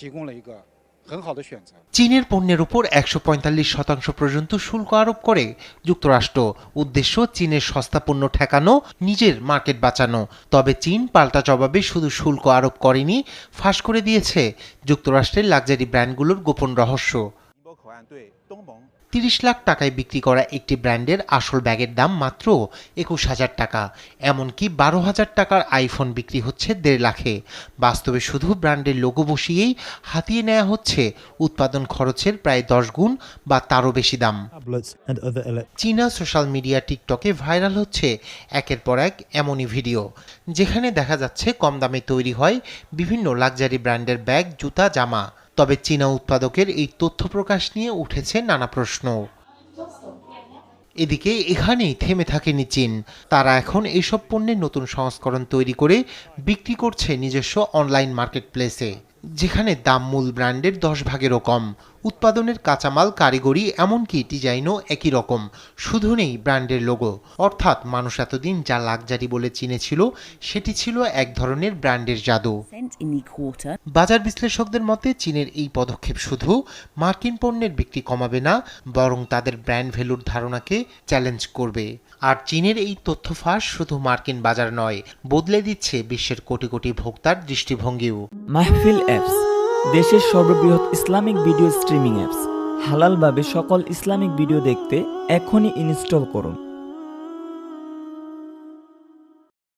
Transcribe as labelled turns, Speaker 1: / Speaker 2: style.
Speaker 1: 提供了一个很好的选择。
Speaker 2: চীনের পণ্যের উপর একশো পঁয়তাল্লিশ শতাংশ পর্যন্ত শুল্ক আরোপ করে যুক্তরাষ্ট্র উদ্দেশ্য চীনের সস্তা পণ্য ঠেকানো নিজের মার্কেট বাঁচানো তবে চীন পাল্টা জবাবে শুধু শুল্ক আরোপ করেনি ফাঁস করে দিয়েছে যুক্তরাষ্ট্রের লাক্সারি ব্র্যান্ডগুলোর গোপন রহস্য
Speaker 3: 宁波口岸对东盟
Speaker 2: তিরিশ লাখ টাকায় বিক্রি করা একটি ব্র্যান্ডের আসল ব্যাগের দাম মাত্র একুশ হাজার টাকা। এমনকি বারো হাজার টাকার আইফোন বিক্রি হচ্ছে দেড় লাখে। বাস্তবে শুধু ব্র্যান্ডের লোগো বসিয়েই হাতিয়ে নেওয়া হচ্ছে উৎপাদন খরচের প্রায় দশ গুণ বা তারও বেশি দাম. চীনা সোশ্যাল মিডিয়া টিকটকে ভাইরাল হচ্ছে একের পর এক এমনই ভিডিও যেখানে দেখা যাচ্ছে কম দামে তৈরি হয় বিভিন্ন লাক্সারি ব্র্যান্ডের ব্যাগ জুতা জামা। তবে চীনা উৎপাদকের এই তথ্য প্রকাশ নিয়ে উঠেছে নানা প্রশ্ন। এদিকে এখানেই থেমে থাকেনি চীন। তারা এখন এইসব পণ্যের নতুন সংস্করণ তৈরি করে বিক্রি করছে নিজস্ব অনলাইন মার্কেট প্লেসে যেখানে দাম মূল ব্র্যান্ডের দশ ভাগেরও কম। উৎপাদনের কাঁচামাল, কারিগরি, এমনকি ডিজাইনও একই রকম। শুধু নেই ব্র্যান্ডের লোগো অর্থাৎ মানুষ এতদিন যা লাক্সারি বলে চিনেছিল, সেটি ছিল এক ধরনের ব্র্যান্ডের জাদু।
Speaker 4: In the quarter.
Speaker 2: বাজার বিশ্লেষকদের মতে চীনের এই পদক্ষেপ শুধু মার্কিন পণ্যের বিক্রি কমাবে না বরং তাদের ব্র্যান্ড ভ্যালুর ধারণাকে চ্যালেঞ্জ করবে। আর চীনের এই তথ্য ফাঁস শুধু মার্কিন বাজার নয় বদলে দিচ্ছে বিশ্বের কোটি কোটি ভোক্তার দৃষ্টিভঙ্গিও।
Speaker 5: মাহফিল অ্যাপস দেশের সর্ববৃহৎ ইসলামিক ভিডিও স্ট্রিমিং অ্যাপস। হালালভাবে সকল ইসলামিক ভিডিও দেখতে এখনই ইনস্টল করুন।